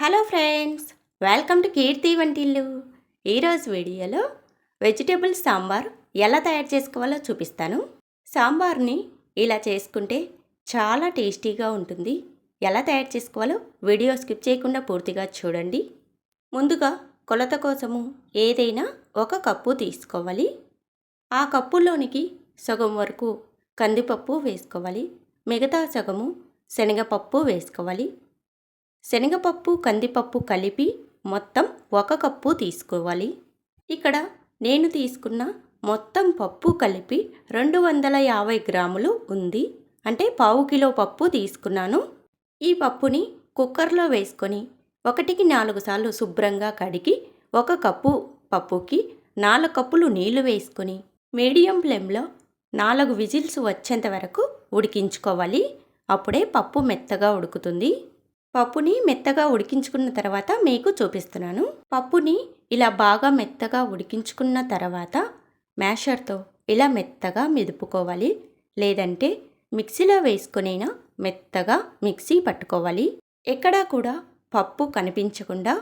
Hello friends welcome to Keerthi Vantillu. ఈరోజు వీడియోలో vegetable sambar ఎలా తయారు చేసుకోవాలో చూపిస్తాను. సాంబార్ని ఇలా చేసుకుంటే చాలా టేస్టీగా ఉంటుంది. ఎలా తయారు చేసుకోవాలో వీడియో స్కిప్ చేయకుండా పూర్తిగా చూడండి. ముందుగా కొలత కోసము ఏదైనా ఒక కప్పు తీసుకోవాలి. ఆ కప్పులోనికి సగం వరకు కందిపప్పు వేసుకోవాలి. మిగతా సగము శనగపప్పు వేసుకోవాలి. శనగపప్పు కందిపప్పు కలిపి మొత్తం ఒక కప్పు తీసుకోవాలి. ఇక్కడ నేను తీసుకున్న మొత్తం పప్పు కలిపి రెండు వందల యాభై గ్రాములు ఉంది. అంటే పావు కిలో పప్పు తీసుకున్నాను. ఈ పప్పుని కుక్కర్లో వేసుకొని ఒకటికి నాలుగు సార్లు శుభ్రంగా కడిగి ఒక కప్పు పప్పుకి నాలుగు కప్పులు నీళ్ళు వేసుకొని మీడియం ఫ్లేమ్లో నాలుగు విజిల్స్ వచ్చేంత వరకు ఉడికించుకోవాలి. అప్పుడే పప్పు మెత్తగా ఉడుకుతుంది. పప్పుని మెత్తగా ఉడికించుకున్న తర్వాత మీకు చూపిస్తున్నాను. పప్పుని ఇలా బాగా మెత్తగా ఉడికించుకున్న తర్వాత మ్యాషర్తో ఇలా మెత్తగా మెదుపుకోవాలి. లేదంటే మిక్సీలో వేసుకునైనా మెత్తగా మిక్సీ పట్టుకోవాలి. ఎక్కడా కూడా పప్పు కనిపించకుండా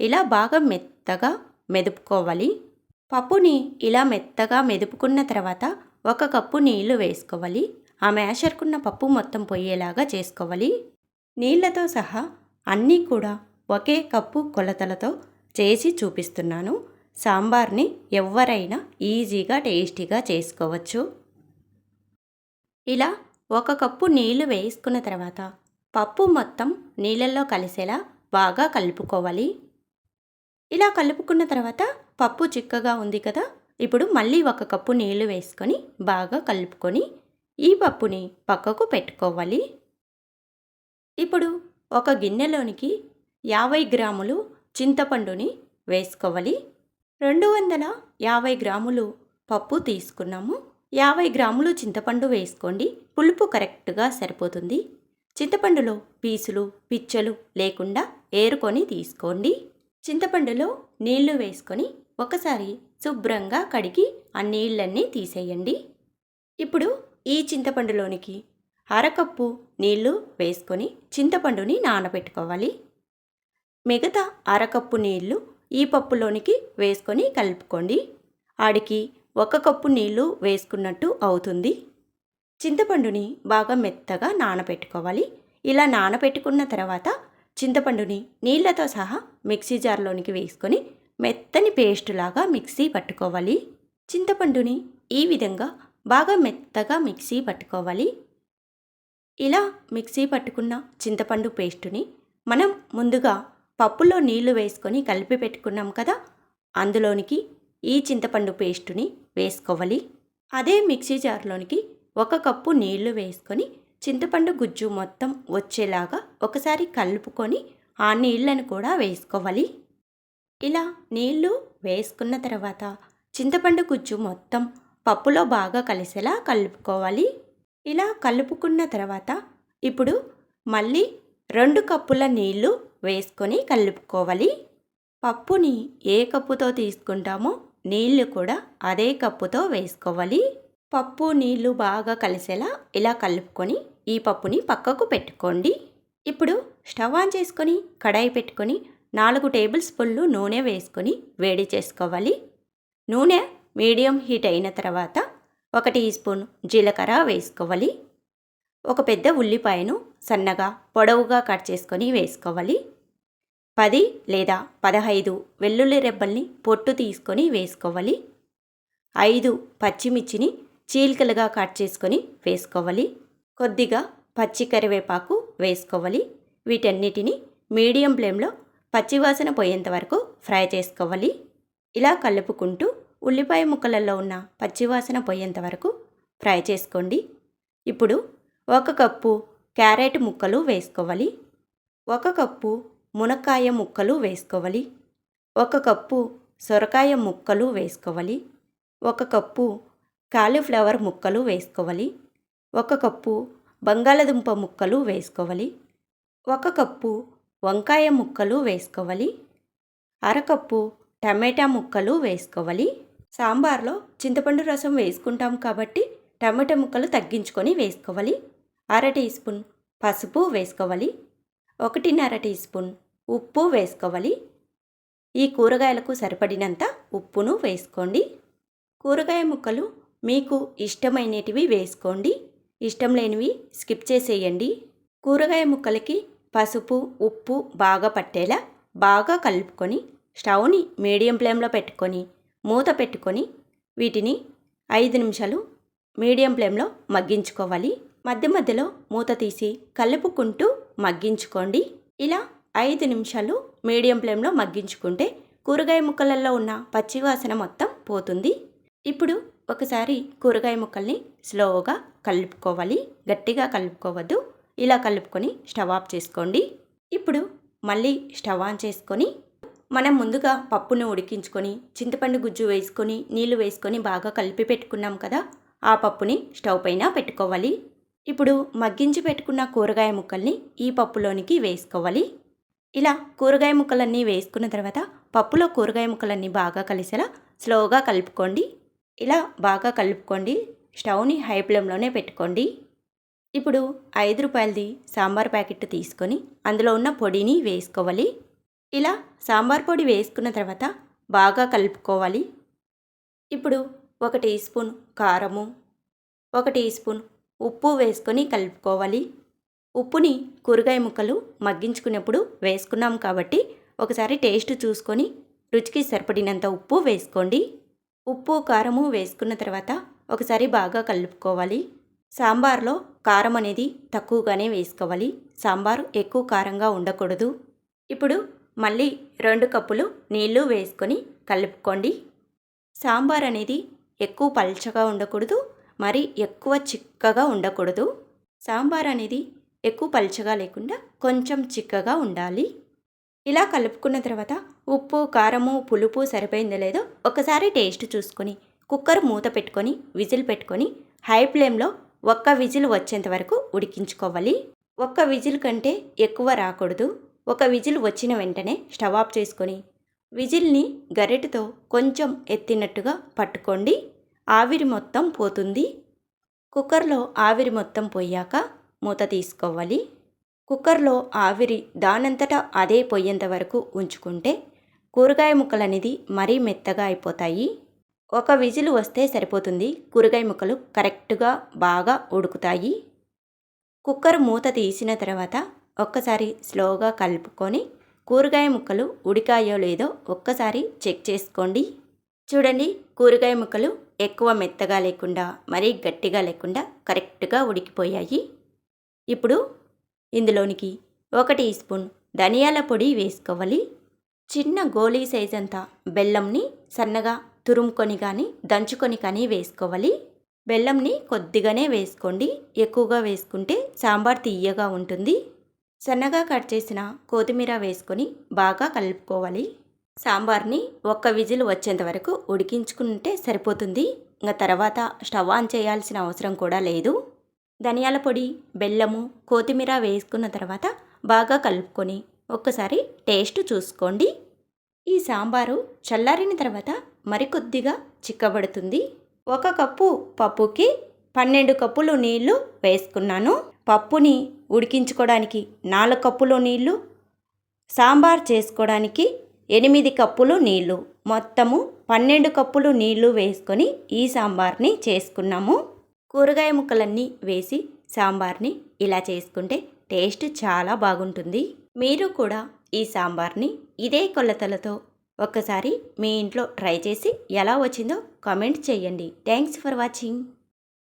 ఇలా బాగా మెత్తగా మెదుపుకోవాలి. పప్పుని ఇలా మెత్తగా మెదుపుకున్న తర్వాత ఒక కప్పు నీళ్ళు వేసుకోవాలి. ఆ మ్యాషర్కున్న పప్పు మొత్తం పోయేలాగా చేసుకోవాలి. నీళ్ళతో సహా అన్నీ కూడా ఒకే కప్పు కొలతలతో చేసి చూపిస్తున్నాను. సాంబార్ని ఎవరైనా ఈజీగా టేస్టీగా చేసుకోవచ్చు. ఇలా ఒక కప్పు నీళ్ళు వేసుకున్న తర్వాత పప్పు మొత్తం నీళ్ళల్లో కలిసేలా బాగా కలుపుకోవాలి. ఇలా కలుపుకున్న తర్వాత పప్పు చిక్కగా ఉంది కదా ఇప్పుడు మళ్ళీ ఒక కప్పు నీళ్ళు వేసుకొని బాగా కలుపుకొని ఈ పప్పుని పక్కకు పెట్టుకోవాలి. ఇప్పుడు ఒక గిన్నెలోనికి యాభై గ్రాములు చింతపండుని వేసుకోవాలి. రెండు వందల యాభై గ్రాములు పప్పు తీసుకున్నాము. యాభై గ్రాములు చింతపండు వేసుకోండి. పులుపు కరెక్ట్గా సరిపోతుంది. చింతపండులో పీసులు పిచ్చలు లేకుండా ఏరుకొని తీసుకోండి. చింతపండులో నీళ్ళు వేసుకొని ఒకసారి శుభ్రంగా కడిగి ఆ నీళ్ళన్నీ తీసేయండి. ఇప్పుడు ఈ చింతపండులోనికి అరకప్పు నీళ్ళు వేసుకొని చింతపండుని నానబెట్టుకోవాలి. మిగతా అరకప్పు నీళ్ళు ఈ పప్పులోనికి వేసుకొని కలుపుకోండి. ఆడికి ఒక కప్పు నీళ్ళు వేసుకున్నట్టు అవుతుంది. చింతపండుని బాగా మెత్తగా నానబెట్టుకోవాలి. ఇలా నానబెట్టుకున్న తర్వాత చింతపండుని నీళ్ళతో సహా మిక్సీ జార్లోనికి వేసుకొని మెత్తని పేస్ట్ లాగా మిక్సీ పట్టుకోవాలి. చింతపండుని ఈ విధంగా బాగా మెత్తగా మిక్సీ పట్టుకోవాలి. ఇలా మిక్సీ పట్టుకున్న చింతపండు పేస్టుని మనం ముందుగా పప్పులో నీళ్ళు వేసుకొని కలిపి పెట్టుకున్నాం కదా అందులోనికి ఈ చింతపండు పేస్టుని వేసుకోవాలి. అదే మిక్సీ జార్లోనికి ఒక కప్పు నీళ్ళు వేసుకొని చింతపండు గుజ్జు మొత్తం వచ్చేలాగా ఒకసారి కలుపుకొని ఆ నీళ్ళను కూడా వేసుకోవాలి. ఇలా నీళ్ళు వేసుకున్న తర్వాత చింతపండు గుజ్జు మొత్తం పప్పులో బాగా కలిసేలా కలుపుకోవాలి. ఇలా కలుపుకున్న తర్వాత ఇప్పుడు మళ్ళీ రెండు కప్పుల నీళ్ళు వేసుకొని కలుపుకోవాలి. పప్పుని ఏ కప్పుతో తీసుకుంటామో నీళ్ళు కూడా అదే కప్పుతో వేసుకోవాలి. పప్పు నీళ్ళు బాగా కలిసేలా ఇలా కలుపుకొని ఈ పప్పుని పక్కకు పెట్టుకోండి. ఇప్పుడు స్టవ్ ఆన్ చేసుకొని కడాయి పెట్టుకొని నాలుగు టేబుల్ స్పూన్లు నూనె వేసుకొని వేడి చేసుకోవాలి. నూనె మీడియం హీట్ అయిన తర్వాత ఒక టీ స్పూన్ జీలకర్ర వేసుకోవాలి. ఒక పెద్ద ఉల్లిపాయను సన్నగా పొడవుగా కట్ చేసుకొని వేసుకోవాలి. పది లేదా పదహైదు వెల్లుల్లి రెబ్బల్ని పొట్టు తీసుకొని వేసుకోవాలి. ఐదు పచ్చిమిర్చిని చీలికలుగా కట్ చేసుకొని వేసుకోవాలి. కొద్దిగా పచ్చి కరివేపాకు వేసుకోవాలి. వీటన్నిటిని మీడియం ఫ్లేమ్లో పచ్చివాసన పోయేంత వరకు ఫ్రై చేసుకోవాలి. ఇలా కలుపుకుంటూ ఉల్లిపాయ ముక్కలలో ఉన్న పచ్చివాసన పోయేంత వరకు ఫ్రై చేసుకోండి. ఇప్పుడు ఒక కప్పు క్యారెట్ ముక్కలు వేసుకోవాలి. ఒక కప్పు మునక్కాయ ముక్కలు వేసుకోవాలి. ఒక కప్పు సొరకాయ ముక్కలు వేసుకోవాలి. ఒక కప్పు కాలీఫ్లవర్ ముక్కలు వేసుకోవాలి. ఒక కప్పు బంగాళదుంప ముక్కలు వేసుకోవాలి. ఒక కప్పు వంకాయ ముక్కలు వేసుకోవాలి. అరకప్పు టమాటా ముక్కలు వేసుకోవాలి. సాంబార్లో చింతపండు రసం వేసుకుంటాం కాబట్టి టమాటా ముక్కలు తగ్గించుకొని వేసుకోవాలి. అర టీ స్పూన్ పసుపు వేసుకోవాలి. ఒకటిన్నర టీ స్పూన్ ఉప్పు వేసుకోవాలి. ఈ కూరగాయలకు సరిపడినంత ఉప్పును వేసుకోండి. కూరగాయ ముక్కలు మీకు ఇష్టమైనటివి వేసుకోండి. ఇష్టం లేనివి స్కిప్ చేసేయండి. కూరగాయ ముక్కలకి పసుపు ఉప్పు బాగా పట్టేలా బాగా కలుపుకొని స్టవ్ని మీడియం ఫ్లేమ్లో పెట్టుకొని మూత పెట్టుకొని వీటిని ఐదు నిమిషాలు మీడియం ఫ్లేమ్లో మగ్గించుకోవాలి. మధ్య మధ్యలో మూత తీసి కలుపుకుంటూ మగ్గించుకోండి. ఇలా ఐదు నిమిషాలు మీడియం ఫ్లేమ్లో మగ్గించుకుంటే కూరగాయ ముక్కలలో ఉన్న పచ్చివాసన మొత్తం పోతుంది. ఇప్పుడు ఒకసారి కూరగాయ ముక్కల్ని స్లోగా కలుపుకోవాలి. గట్టిగా కలుపుకోవద్దు. ఇలా కలుపుకొని స్టవ్ ఆఫ్ చేసుకోండి. ఇప్పుడు మళ్ళీ స్టవ్ ఆన్ చేసుకొని మనం ముందుగా పప్పును ఉడికించుకొని చింతపండు గుజ్జు వేసుకొని నీళ్ళు వేసుకొని బాగా కలిపి పెట్టుకున్నాం కదా ఆ పప్పుని స్టవ్ పైన పెట్టుకోవాలి. ఇప్పుడు మగ్గించి పెట్టుకున్న కూరగాయ ముక్కల్ని ఈ పప్పులోనికి వేసుకోవాలి. ఇలా కూరగాయ ముక్కలన్నీ వేసుకున్న తర్వాత పప్పులో కూరగాయ ముక్కలన్నీ బాగా కలిసేలా స్లోగా కలుపుకోండి. ఇలా బాగా కలుపుకోండి. స్టవ్ని హై ఫ్లేమ్లోనే పెట్టుకోండి. ఇప్పుడు ఐదు రూపాయలది సాంబార్ ప్యాకెట్ తీసుకొని అందులో ఉన్న పొడిని వేసుకోవాలి. ఇలా సాంబార్ పొడి వేసుకున్న తర్వాత బాగా కలుపుకోవాలి. ఇప్పుడు ఒక టీ స్పూన్ కారము ఒక టీ స్పూన్ ఉప్పు వేసుకొని కలుపుకోవాలి. ఉప్పుని కూరగాయ ముక్కలు మగ్గించుకునేప్పుడు వేసుకున్నాం కాబట్టి ఒకసారి టేస్ట్ చూసుకొని రుచికి సరిపడినంత ఉప్పు వేసుకోండి. ఉప్పు కారము వేసుకున్న తర్వాత ఒకసారి బాగా కలుపుకోవాలి. సాంబార్లో కారం అనేది తక్కువగానే వేసుకోవాలి. సాంబారు ఎక్కువ కారంగా ఉండకూడదు. ఇప్పుడు మళ్ళీ రెండు కప్పులు నీళ్ళు వేసుకొని కలుపుకోండి. సాంబార్ అనేది ఎక్కువ పల్చగా ఉండకూడదు మరి ఎక్కువ చిక్కగా ఉండకూడదు. సాంబార్ అనేది ఎక్కువ పల్చగా లేకుండా కొంచెం చిక్కగా ఉండాలి. ఇలా కలుపుకున్న తర్వాత ఉప్పు కారము పులుపు సరిపోయిందో లేదో ఒకసారి టేస్ట్ చూసుకొని కుక్కర్ మూత పెట్టుకొని విజిల్ పెట్టుకొని హై ఫ్లేమ్లో ఒక్క విజిల్ వచ్చేంత వరకు ఉడికించుకోవాలి. ఒక్క విజిల్ కంటే ఎక్కువ రాకూడదు. ఒక విజిల్ వచ్చిన వెంటనే స్టవ్ ఆఫ్ చేసుకొని విజిల్ని గరిటెతో కొంచెం ఎత్తినట్టుగా పట్టుకోండి. ఆవిరి మొత్తం పోతుంది. కుక్కర్లో ఆవిరి మొత్తం పోయాక మూత తీసుకోవాలి. కుక్కర్లో ఆవిరి దానంతటా అదే పోయేంత వరకు ఉంచుకుంటే కూరగాయ ముక్కలు అనేది మరీ మెత్తగా అయిపోతాయి. ఒక విజిల్ వస్తే సరిపోతుంది. కూరగాయ ముక్కలు కరెక్ట్గా బాగా ఉడుకుతాయి. కుక్కర్ మూత తీసిన తర్వాత ఒక్కసారి స్లోగా కలుపుకొని కూరగాయ ముక్కలు ఉడికాయో లేదో ఒక్కసారి చెక్ చేసుకోండి. చూడండి కూరగాయ ముక్కలు ఎక్కువ మెత్తగా లేకుండా మరీ గట్టిగా లేకుండా కరెక్ట్గా ఉడికిపోయాయి. ఇప్పుడు ఇందులోనికి ఒక టీ స్పూన్ ధనియాల పొడి వేసుకోవాలి. చిన్న గోళీ సైజ్ అంతా బెల్లంని సన్నగా తురుముకొని కానీ దంచుకొని కానీ వేసుకోవాలి. బెల్లంని కొద్దిగానే వేసుకోండి. ఎక్కువగా వేసుకుంటే సాంబార్ తీయగా ఉంటుంది. సన్నగా కట్ చేసిన కొత్తిమీర వేసుకొని బాగా కలుపుకోవాలి. సాంబార్ని ఒక్క విజిల్ వచ్చేంత వరకు ఉడికించుకుంటే సరిపోతుంది. ఇంకా తర్వాత స్టవ్ ఆన్ చేయాల్సిన అవసరం కూడా లేదు. ధనియాల పొడి బెల్లము కొత్తిమీర వేసుకున్న తర్వాత బాగా కలుపుకొని ఒక్కసారి టేస్ట్ చూసుకోండి. ఈ సాంబారు చల్లారిన తర్వాత మరికొద్దిగా చిక్కబడుతుంది. ఒక కప్పు పప్పుకి పన్నెండు కప్పులు నీళ్ళు వేసుకున్నాను. పప్పుని ఉడికించుకోవడానికి నాలుగు కప్పులు నీళ్ళు సాంబార్ చేసుకోవడానికి ఎనిమిది కప్పులు నీళ్ళు. మొత్తము పన్నెండు కప్పులు నీళ్ళు వేసుకొని ఈ సాంబార్ని చేసుకున్నాము. కూరగాయ ముక్కలన్నీ వేసి సాంబార్ని ఇలా చేసుకుంటే టేస్ట్ చాలా బాగుంటుంది. మీరు కూడా ఈ సాంబార్ని ఇదే కొలతలతో ఒక్కసారి మీ ఇంట్లో ట్రై చేసి ఎలా వచ్చిందో కామెంట్ చేయండి. Thanks for watching.